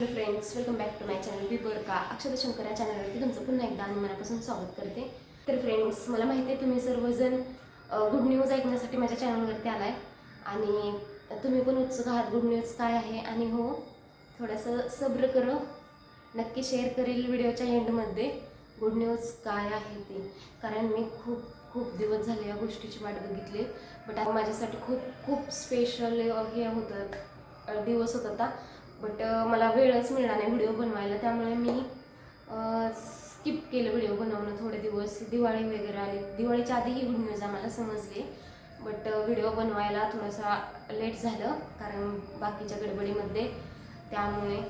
Hello friends welcome back to my channel Bieber का अक्षता शंकर या चॅनलवरती तुमचं पुन्हा एकदा आणि मनापासून स्वागत करते. तर फ्रेंड्स मला माहिती आहे तुम्ही सर्वजण गुड न्यूज ऐकण्यासाठी माझ्या चॅनलवरती आलाय. आणि तुम्ही पण उत्सुक आहात गुड न्यूज काय आहे. आणि हो थोडंसं सब्र करो. नक्की शेअर करेल व्हिडिओच्या एंडमध्ये गुड न्यूज काय आहे ते. कारण मी खूप खूप दिवस झाले या गोष्टीची वाट बघितली. बट माझ्यासाठी खूप खूप स्पेशल हे होतं दिवस होत होता बट uh, मला वेळच मिळणार नाही व्हिडिओ बनवायला. त्यामुळे मी स्किप केलं व्हिडिओ बनवणं थोडे दिवस. दिवाळी वगैरे आली. दिवाळीच्या आधीही गुड न्यूज आम्हाला समजली. बट uh, व्हिडिओ बनवायला थोडासा लेट झालं. कारण बाकीच्या गडबडीमध्ये. त्यामुळे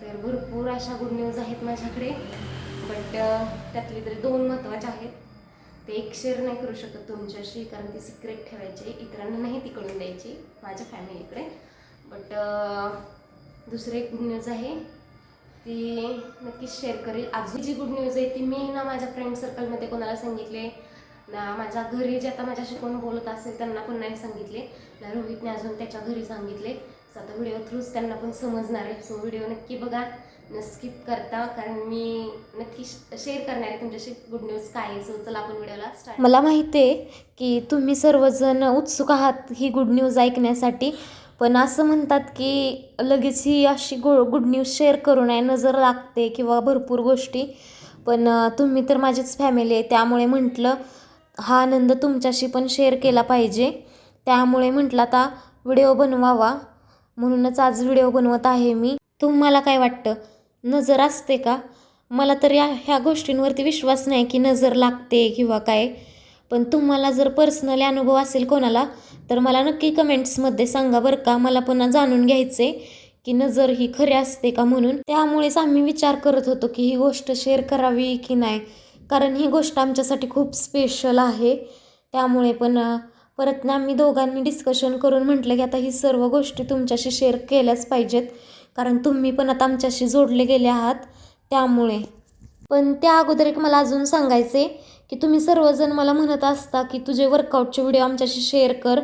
तर भरपूर अशा गुड न्यूज आहेत माझ्याकडे. बट uh, त्यातली तरी दोन महत्त्वाच्या आहेत. ते एक शेअर नाही करू शकत तुमच्याशी. कारण ती सिक्रेट ठेवायची. इतरांना नाही ती कळून द्यायची. माझ्या फॅमिलीकडे बट दुसरे एक गुड न्यूज आहे. ती नक्कीच शेअर करेल. अजून जी गुड न्यूज आहे ती मी ना माझ्या फ्रेंड सर्कलमध्ये कोणाला सांगितले ना माझ्या घरी जे आता माझ्याशी कोण बोलत असेल त्यांना पण नाही सांगितले. ना रोहितने अजून त्याच्या घरी सांगितले. सो आता व्हिडिओ थ्रूच त्यांना पण समजणार आहे. सो व्हिडिओ नक्की बघा. न स्किप करता कारण मी नक्की शेअर करणार आहे तुमच्याशी गुड न्यूज काय आहे. सो चला आपण व्हिडिओला स्टार्ट मला माहिती आहे की तुम्ही सर्वजण उत्सुक आहात ही गुड न्यूज ऐकण्यासाठी. पण असं म्हणतात की लगेच ही अशी गो गुड न्यूज शेअर करू नये नजर लागते किंवा भरपूर गोष्टी. पण तुम्ही तर माझीच फॅमिली आहे त्यामुळे म्हटलं हा आनंद तुमच्याशी पण शेअर केला पाहिजे. त्यामुळे म्हटलं आता व्हिडिओ बनवावा. म्हणूनच आज व्हिडिओ बनवत आहे मी. तुम्हाला काय वाटतं? नजर असते का? मला तर या ह्या गोष्टींवरती विश्वास नाही की नजर लागते किंवा काय. पण तुम्हाला जर पर्सनली अनुभव असेल कोणाला तर मला नक्की कमेंट्समध्ये सांगा बरं का. मला पुन्हा जाणून घ्यायचे की नजर ही खरी असते का म्हणून. त्यामुळेच आम्ही विचार करत होतो की ही गोष्ट शेअर करावी की नाही. कारण ही गोष्ट आमच्यासाठी खूप स्पेशल आहे. त्यामुळे पण परत ना आम्ही दोघांनी डिस्कशन करून म्हटलं की आता ही सर्व गोष्टी तुमच्याशी शेअर केल्याच पाहिजेत. कारण तुम्ही पण आता आमच्याशी जोडले गेले आहात. त्यामुळे. पण त्या अगोदर एक मला अजून सांगायचे की तुम्ही सर्वजण मला म्हणत असता की तुझे वर्कआउटचे व्हिडिओ आमच्याशी शेअर कर.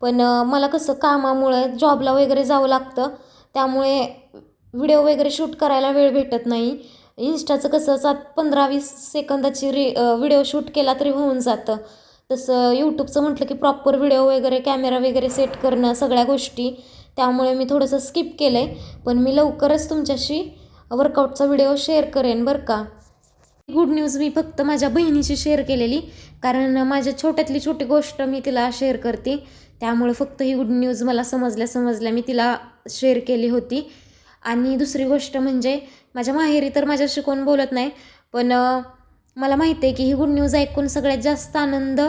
पण मला कसं कामामुळे जॉबला वगैरे जावं लागतं. त्यामुळे व्हिडिओ वगैरे शूट करायला वेळ भेटत नाही. इन्स्टाचं कसं सात पंधरा वीस सेकंदाची री व्हिडिओ शूट केला तरी होऊन जातं. तसं यूट्यूबचं म्हटलं की प्रॉपर व्हिडिओ वगैरे कॅमेरा वगैरे सेट करणं सगळ्या गोष्टी. त्यामुळे मी थोडंसं स्किप केलं आहे पण मी लवकरच तुमच्याशी वर्कआउटचा व्हिडिओ शेअर करेन बरं का. गुड न्यूज मी फक्त माझ्या बहिणीशी शेअर केलेली. कारण माझ्या छोट्यातली छोटी गोष्ट मी तिला शेअर करते. त्यामुळे फक्त ही गुड न्यूज मला समजल्या समजल्या मी तिला शेअर केली होती. आणि दुसरी गोष्ट म्हणजे माझ्या माहेरी तर माझ्याशी कोण बोलत नाही पण मला माहिती आहे की ही गुड न्यूज ऐकून सगळ्यात जास्त आनंद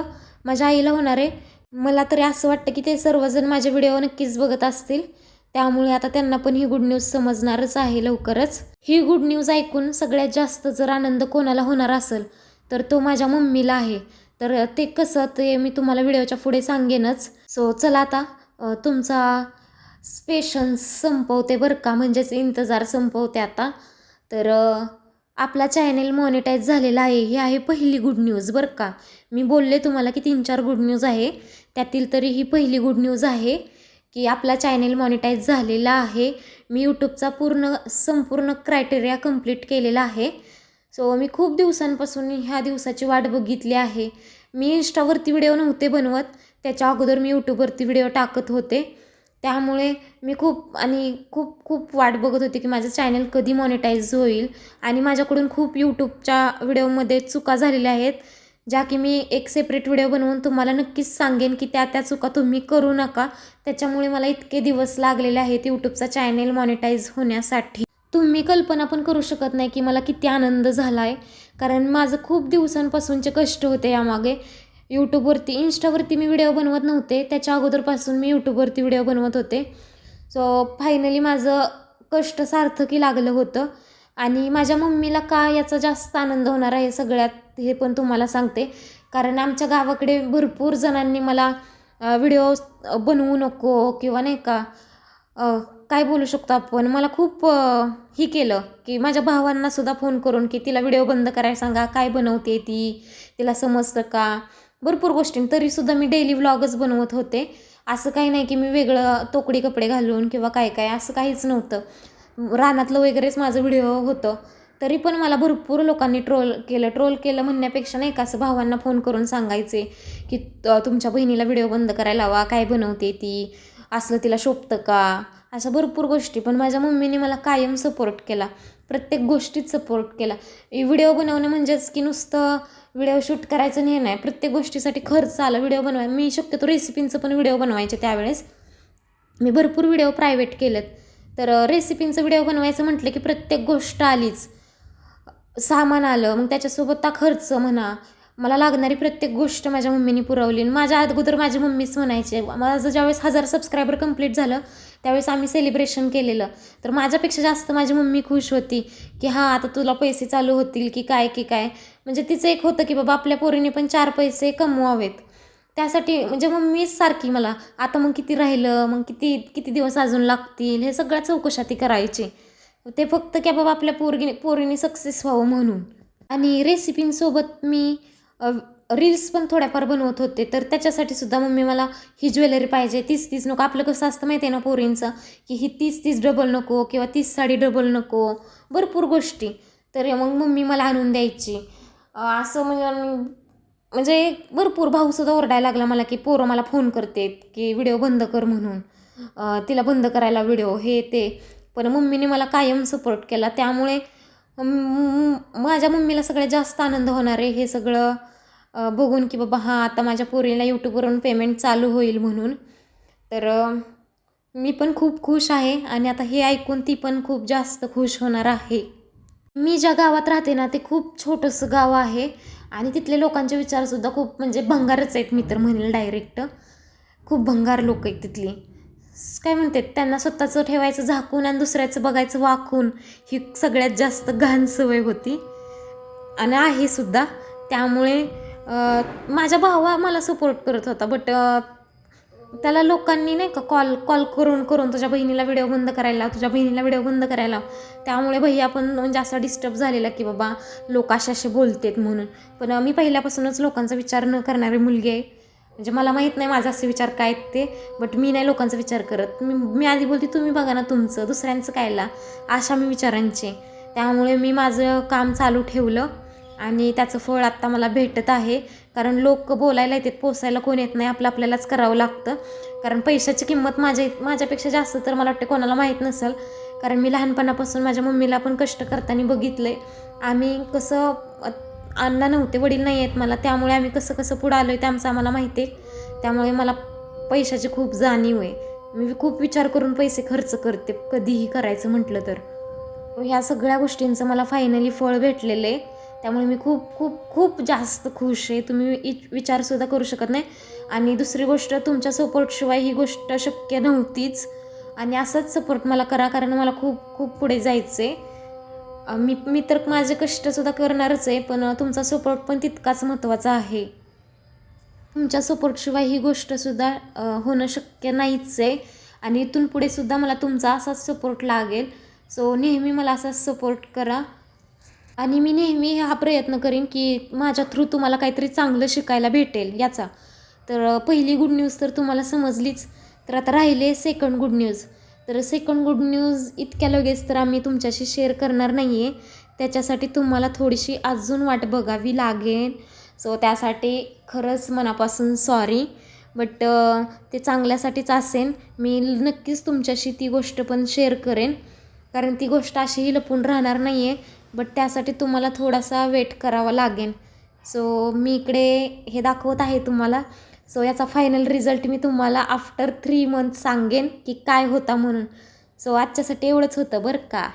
माझ्या आईला होणार आहे. मला तरी असं वाटतं की ते सर्वजण माझे व्हिडिओ नक्कीच बघत असतील. त्यामुळे आता त्यांना पण ही गुड न्यूज समजणारच आहे लवकरच. ही गुड न्यूज ऐकून सगळ्यात जास्त जर आनंद कोणाला होणार असेल तर तो माझ्या मम्मीला आहे. तर ते कसं ते मी तुम्हाला व्हिडिओच्या पुढे सांगेनच. सो चला आता तुमचा स्पेशन्स संपवते बरं का म्हणजेच इंतजार संपवते आता. तर आपला चॅनेल मॉनिटाईज झालेला आहे ही आहे पहिली गुड न्यूज बरं का. मी बोलले तुम्हाला की तीन चार गुड न्यूज आहे त्यातील तरी ही पहिली गुड न्यूज आहे. की आपला चॅनेल मॉनिटाईज झालेला आहे. मी यूट्यूबचा पूर्ण संपूर्ण क्रायटेरिया कंप्लीट केलेला आहे. सो मी खूप दिवसांपासून ह्या दिवसाची वाट बघितली आहे. मी इंस्टावरती व्हिडिओ नव्हते बनवत. त्याच्या अगोदर मी यूट्यूबवरती व्हिडिओ टाकत होते. त्यामुळे मी खूप आणि खूप खूप वाट बघत होते की माझं चॅनल कधी मॉनिटाईज होईल. आणि माझ्याकडून खूप यूट्यूबच्या व्हिडिओमध्ये चुका झालेल्या आहेत. ज्या की मी एक सेपरेट व्हिडिओ बनवून तुम्हाला नक्कीच सांगेन की त्या त्या चुका तुम्ही करू नका. त्याच्यामुळे मला इतके दिवस लागलेले आहेत यूट्यूबचा चॅनेल मॉनिटाईज होण्यासाठी. तुम्ही कल्पना पण करू शकत नाही की मला किती आनंद झाला आहे कारण माझं खूप दिवसांपासूनचे कष्ट होते यामागे. यूट्यूबवरती इंस्टावरती मी व्हिडिओ बनवत नव्हते. त्याच्या अगोदरपासून मी यूट्यूबवरती व्हिडिओ बनवत होते. सो फायनली माझं कष्ट सार्थकी लागलं होतं. आणि माझ्या मम्मीला का याचा जास्त आनंद होणार आहे सगळ्यात? हे पण तुम्हाला सांगते. कारण आमच्या गावाकडे भरपूर जणांनी मला व्हिडिओ बनवू नको किंवा नाही का काय बोलू शकतो आपण? मला खूप ही केलं की माझ्या भावांना सुद्धा फोन करून की तिला व्हिडिओ बंद करायला सांगा काय बनवते ती तिला समजतं का? भरपूर गोष्टी. तरीसुद्धा मी डेली व्लॉगच बनवत होते. असं काही नाही की मी वेगळं तोकडी कपडे घालून किंवा काय काय असं काहीच नव्हतं. रानातलं वगैरेच माझं व्हिडिओ होतं. तरी पण मला भरपूर लोकांनी ट्रोल केलं. ट्रोल केलं म्हणण्यापेक्षा नाही का असं भावांना फोन करून सांगायचे की तुमच्या बहिणीला व्हिडिओ बंद करायला हवा काय बनवते ती? असलं तिला शोभतं का? अशा भरपूर गोष्टी. पण माझ्या मम्मीने मला कायम सपोर्ट केला. प्रत्येक गोष्टीत सपोर्ट केला. व्हिडिओ बनवणं म्हणजेच की नुसतं व्हिडिओ शूट करायचं नाही नाही. प्रत्येक गोष्टीसाठी खर्च आला व्हिडिओ बनवाय. मी शक्यतो रेसिपींचं पण व्हिडिओ बनवायचे त्यावेळेस. मी भरपूर व्हिडिओ प्रायव्हेट केलेत. तर रेसिपींचं व्हिडिओ बनवायचं म्हटलं की प्रत्येक गोष्ट आलीच. सामान आलं मग त्याच्यासोबत खर्च म्हणा. मला लागणारी प्रत्येक गोष्ट माझ्या मम्मीने पुरवली. आणि माझ्या अगोदर माझी मम्मीच म्हणायचे माझं ज्यावेळेस हजार सबस्क्रायबर कंप्लीट झालं त्यावेळेस आम्ही सेलिब्रेशन केलेलं. तर माझ्यापेक्षा जास्त माझी मम्मी खुश होती की हां आता तुला पैसे चालू होतील की काय की काय? म्हणजे तिचं एक होतं की बाबा आपल्या पोरीने पण चार पैसे कमवावेत. त्यासाठी म्हणजे मम्मीच सारखी मला आता मग किती राहिलं? मग किती किती दिवस अजून लागतील? हे सगळ्या चौकशा ती करायची. ते फक्त की बाबा आपल्या पोरगी पोरीने सक्सेस व्हावं म्हणून. आणि रेसिपींसोबत मी रील्स पण थोड्याफार बनवत होते. तर त्याच्यासाठी सुद्धा मम्मी मला ही ज्वेलरी पाहिजे. तीस तीस नको. आपलं कसं असतं माहिती आहे ना पोरींचं? की ही तीस तीस डबल नको किंवा तीस साडी डबल नको. भरपूर गोष्टी. तर मग मम्मी मला आणून द्यायची. असं म्हणजे म्हणजे भरपूर भाऊसुद्धा ओरडायला लागला मला की पोरं मला फोन करतेत की व्हिडिओ बंद कर म्हणून. तिला बंद करायला व्हिडिओ हे ते. पण मम्मीने मला कायम सपोर्ट केला. त्यामुळे म- माझ्या मम्मीला सगळ्यात जास्त आनंद होणार आहे हे सगळं बघून की बाबा हां आता माझ्या पोरीला यूट्यूबवरून पेमेंट चालू होईल म्हणून. तर मी पण खूप खुश आहे आणि आता हे ऐकून ती पण खूप जास्त खुश होणार आहे. मी ज्या गावात राहते ना ते खूप छोटंसं गाव आहे आणि तिथले लोकांचे विचारसुद्धा खूप म्हणजे भंगारच आहेत. मी तर म्हणेल डायरेक्ट खूप भंगार लोक आहेत तिथली. काय म्हणते त्यांना स्वतःचं ठेवायचं झाकून आणि दुसऱ्याचं बघायचं वाकून ही सगळ्यात जास्त घाण सवय होती. आणि आहे सुद्धा. त्यामुळे माझ्या भावा मला सपोर्ट करत होता बट त्याला लोकांनी नाही का कॉल कॉल करून करून तुझ्या बहिणीला व्हिडिओ बंद करायला तुझ्या बहिणीला व्हिडिओ बंद करायला त्यामुळे भैया पण म्हणजे असा डिस्टर्ब झालेला की बाबा लोक असे असे बोलतेत म्हणून. पण मी पहिल्यापासूनच लोकांचा विचार न करणारी मुलगी आहे. म्हणजे मला माहीत नाही माझा असे विचार काय आहेत ते बट मी नाही लोकांचा विचार करत. मी मी आधी बोलते तुम्ही बघा ना तुमचं दुसऱ्यांचं कायला? अशा मी विचारांचे. त्यामुळे मी माझं काम चालू ठेवलं आणि त्याचं फळ आत्ता मला भेटत आहे. कारण लोक बोलायला येतात पोसायला कोण येत नाही आपलं आपल्यालाच करावं लागतं. कारण पैशाची किंमत माझ्या माझ्यापेक्षा जास्त तर मला वाटते कोणाला माहीत नसेल. कारण मी लहानपणापासून माझ्या मम्मीला पण कष्ट करताना बघितलं आहे आम्ही कसं अण्णा नव्हते वडील नाही आहेत मला. त्यामुळे आम्ही कसं कसं पुढं आलो आहे ते आमचं आम्हाला माहिती आहे. त्यामुळे मला पैशाची खूप जाणीव आहे. मी खूप विचार करून पैसे खर्च करते कधीही करायचं म्हटलं तर. ह्या सगळ्या गोष्टींचं मला फायनली फळ भेटलेलं आहे. त्यामुळे मी खूप खूप खूप जास्त खुश आहे. तुम्ही इ- विचारसुद्धा करू शकत नाही. आणि दुसरी गोष्ट तुमच्या सपोर्टशिवाय ही गोष्ट शक्य नव्हतीच. आणि असाच सपोर्ट मला करा कारण मला खूप खूप पुढे जायचं आहे मी मी तर माझे कष्टसुद्धा करणारच आहे पण तुमचा सपोर्ट पण तितकाच महत्त्वाचा आहे. तुमच्या सपोर्टशिवाय ही गोष्टसुद्धा होणं शक्य नाहीच आहे. आणि इथून पुढे सुद्धा मला तुमचा असाच सपोर्ट लागेल. सो नेहमी मला असाच सपोर्ट करा. आणि मी नेहमी हा प्रयत्न करीन की माझ्या थ्रू तुम्हाला काहीतरी चांगलं शिकायला भेटेल याचा. तर पहिली गुड न्यूज तर तुम्हाला समजलीच. तर आता राहिले सेकंड गुड न्यूज तर सेकंड गुड न्यूज इतक्या लगेच तर आम्ही तुमच्याशी शेअर करणार नाही आहे त्याच्यासाठी तुम्हाला थोडीशी अजून वाट बघावी लागेल. सो त्यासाठी खरंच मनापासून सॉरी बट ते चांगल्यासाठीच असेल. मी नक्कीच तुमच्याशी ती गोष्ट पण शेअर करेन. कारण ती गोष्ट अशीही लपून राहणार नाही आहे बट त्यासाठी तुम्हाला थोडासा वेट करावा लागेल. सो मी इकडे हे दाखवत आहे तुम्हाला. सो याचा फायनल रिझल्ट मी तुम्हाला आफ्टर थ्री मंथ सांगेन की काय होता म्हणून. सो आजच्यासाठी एवढंच होतं बरं का?